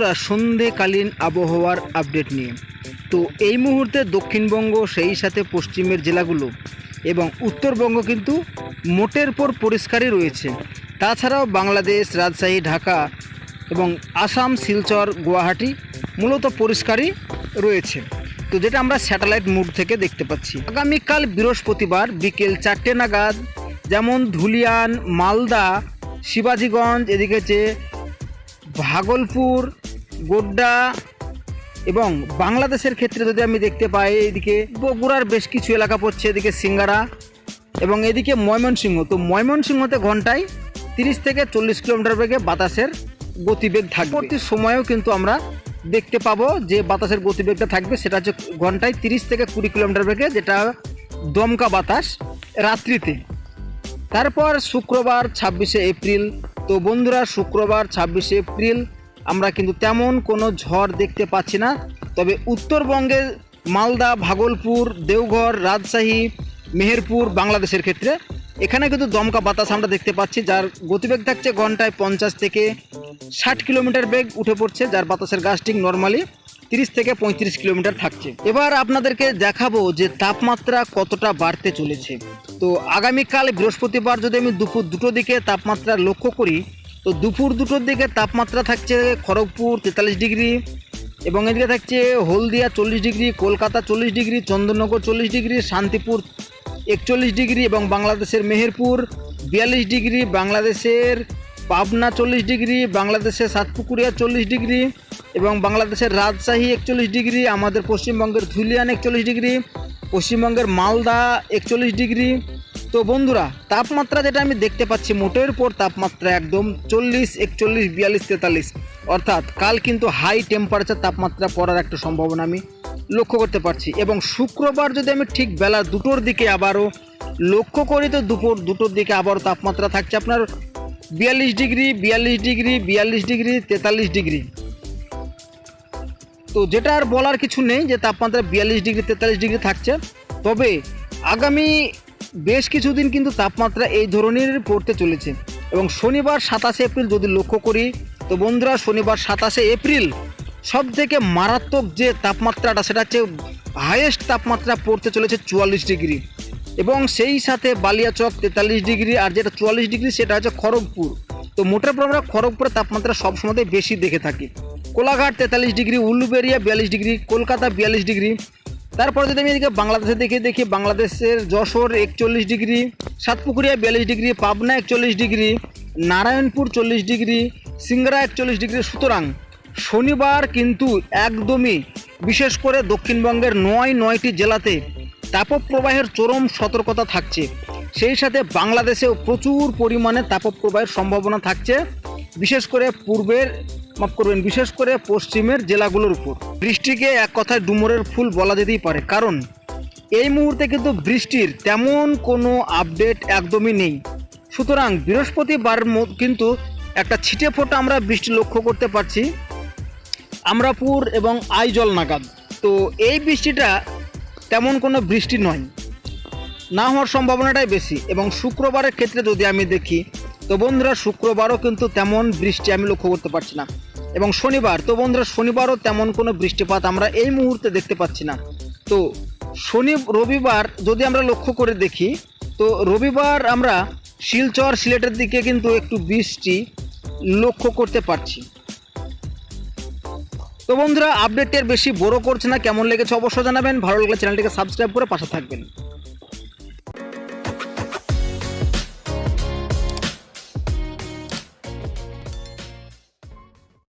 বন্ধুরা সন্ধেকালীন আবহাওয়ার আপডেট নিয়ে। তো এই মুহূর্তে দক্ষিণবঙ্গ, সেই সাথে পশ্চিমের জেলাগুলো এবং উত্তরবঙ্গ কিন্তু মোটের পর পরিষ্কারই রয়েছে। তাছাড়াও বাংলাদেশ, রাজশাহী, ঢাকা এবং আসাম, শিলচর, গুয়াহাটি মূলত পরিষ্কারই রয়েছে। তো যেটা আমরা স্যাটেলাইট মুড থেকে দেখতে পাচ্ছি। আগামীকাল বৃহস্পতিবার বিকেল চারটে নাগাদ যেমন ধুলিয়ান, মালদা, শিবাজীগঞ্জ, এদিকে যে ভাগলপুর গোড্ডা এবং বাংলাদেশের ক্ষেত্রে যদি আমি দেখতে পাই এদিকে বগুড়ার বেশ কিছু এলাকা পড়ছে, এদিকে সিঙ্গারা এবং এদিকে ময়মনসিংহ। তো ময়মনসিংহতে ঘন্টায় তিরিশ থেকে চল্লিশ কিলোমিটার বেগে বাতাসের গতিবেগ থাকবে। পরবর্তী সময়েও কিন্তু আমরা দেখতে পাবো যে বাতাসের গতিবেগটা থাকবে। সেটা হচ্ছে ঘন্টায় তিরিশ থেকে কুড়ি কিলোমিটার বেগে, যেটা দমকা বাতাস রাত্রিতে। তারপর শুক্রবার ছাব্বিশে এপ্রিল। তো বন্ধুরা, শুক্রবার ছাব্বিশে এপ্রিল আমরা কিন্তু তেমন কোনো ঝড় দেখতে পাচ্ছি না। তবে উত্তরবঙ্গের মালদা, ভাগলপুর, দেওঘর, রাজশাহী, মেহেরপুর বাংলাদেশের ক্ষেত্রে এখানে কিন্তু দমকা বাতাস আমরা দেখতে পাচ্ছি, যার গতিবেগ থাকছে ঘন্টায় পঞ্চাশ থেকে ষাট কিলোমিটার বেগ উঠে পড়ছে, যার বাতাসের গাছটিং নর্মালি তিরিশ থেকে পঁয়ত্রিশ কিলোমিটার থাকছে। এবার আপনাদেরকে দেখাবো যে তাপমাত্রা কতটা বাড়তে চলেছে। তো আগামীকাল বৃহস্পতিবার যদি আমি দুপুর দুটো দিকে তাপমাত্রা লক্ষ্য করি তো দুপুর দুটোর দিকে তাপমাত্রা থাকছে খড়গপুর তেতাল্লিশ ডিগ্রি এবং এদিকে থাকছে হলদিয়া চল্লিশ ডিগ্রি, কলকাতা চল্লিশ ডিগ্রি, চন্দননগর চল্লিশ ডিগ্রি, শান্তিপুর একচল্লিশ ডিগ্রি এবং বাংলাদেশের মেহেরপুর বিয়াল্লিশ ডিগ্রি, বাংলাদেশের পাবনা চল্লিশ ডিগ্রি, বাংলাদেশের সাতপুকুরিয়া চল্লিশ ডিগ্রি এবং বাংলাদেশের রাজশাহী একচল্লিশ ডিগ্রি, আমাদের পশ্চিমবঙ্গের ধুলিয়ান একচল্লিশ ডিগ্রি, পশ্চিমবঙ্গের মালদা একচল্লিশ ডিগ্রি তো বন্ধুরা, তাপমাত্রা যেটা আমি দেখতে পাচ্ছি, মোটের পর তাপমাত্রা একদম চল্লিশ, একচল্লিশ, বিয়াল্লিশ, তেতাল্লিশ। অর্থাৎ কাল কিন্তু হাই টেম্পারেচার তাপমাত্রা পড়ার একটা সম্ভাবনা আমি লক্ষ্য করতে পারছি। এবং শুক্রবার যদি আমি ঠিক বেলা দুটোর দিকে আবারও লক্ষ্য করি, তো দুপুর দুটোর দিকে আবারও তাপমাত্রা থাকছে আপনার বিয়াল্লিশ ডিগ্রি বিয়াল্লিশ ডিগ্রি বিয়াল্লিশ ডিগ্রি, তেতাল্লিশ ডিগ্রি। তো যেটা আর বলার কিছু নেই যে তাপমাত্রা বিয়াল্লিশ ডিগ্রি, তেতাল্লিশ ডিগ্রি থাকছে। তবে আগামী বেশ কিছুদিন কিন্তু তাপমাত্রা এই ধরনের পড়তে চলেছে। এবং শনিবার সাতাশে এপ্রিল যদি লক্ষ্য করি, তো বন্ধুরা শনিবার সাতাশে এপ্রিল সব থেকে মারাত্মক যে তাপমাত্রাটা, সেটা হচ্ছে হায়েস্ট তাপমাত্রা পড়তে চলেছে চুয়াল্লিশ ডিগ্রি। এবং সেই সাথে বালিয়াচক তেতাল্লিশ ডিগ্রি, আর যেটা চুয়াল্লিশ ডিগ্রি, সেটা হচ্ছে খড়গপুর। তো পর আমরা খড়গপুরের তাপমাত্রা সবসময় বেশি দেখে থাকি। কোলাঘাট তেতাল্লিশ ডিগ্রি, উলুবেরিয়া বিয়াল্লিশ ডিগ্রি, কলকাতা বিয়াল্লিশ ডিগ্রি তারপর যদি আমি এদিকে বাংলাদেশে দেখে দেখি, বাংলাদেশের যশোর একচল্লিশ ডিগ্রি, সাতপুকুরিয়া বিয়াল্লিশ ডিগ্রি, পাবনা একচল্লিশ ডিগ্রি, নারায়ণপুর চল্লিশ ডিগ্রি সিংড়া একচল্লিশ ডিগ্রি। সুতরাং শনিবার কিন্তু একদমই, বিশেষ করে দক্ষিণবঙ্গের নয় নয়টি জেলাতে তাপপ্রবাহের চরম সতর্কতা থাকছে। সেই সাথে বাংলাদেশেও প্রচুর পরিমাণে তাপপ্রবাহের সম্ভাবনা থাকছে। বিশেষ করে পূর্বের মাফ করবেন, বিশেষ করে পশ্চিমের জেলাগুলোর উপর। বৃষ্টিকে এক কথায় ডুমুরের ফুল বলা যেতেই পারে, কারণ এই মুহূর্তে কিন্তু বৃষ্টির তেমন কোনো আপডেট একদমই নেই। সুতরাং বৃহস্পতিবার কিন্তু একটা ছিটে ফোটা আমরা বৃষ্টি লক্ষ্য করতে পারছি, আমরাপুর এবং আইজল নাগাদ। তো এই বৃষ্টিটা তেমন কোনো বৃষ্টি নয়, না হওয়ার সম্ভাবনাটাই বেশি। এবং শুক্রবারের ক্ষেত্রে যদি আমি দেখি, তো বন্ধুরা, শুক্রবারও কিন্তু তেমন বৃষ্টি আমি লক্ষ্য করতে পারছি না। এবং শনিবার, তো বন্ধুরা শনিবারও তেমন কোনো বৃষ্টিপাত আমরা এই মুহূর্তে দেখতে পাচ্ছি না। তো শনি, রবিবার যদি আমরা লক্ষ্য করে দেখি, তো রবিবার আমরা শিলচর, সিলেটের দিকে কিন্তু একটু বৃষ্টি লক্ষ্য করতে পারছি। তো বন্ধুরা আপডেটের বেশি বড় করছে না, কেমন লেগেছে অবশ্যই জানাবেন। ভালো লাগলে চ্যানেলটিকে সাবস্ক্রাইব করে পাশে থাকবেন।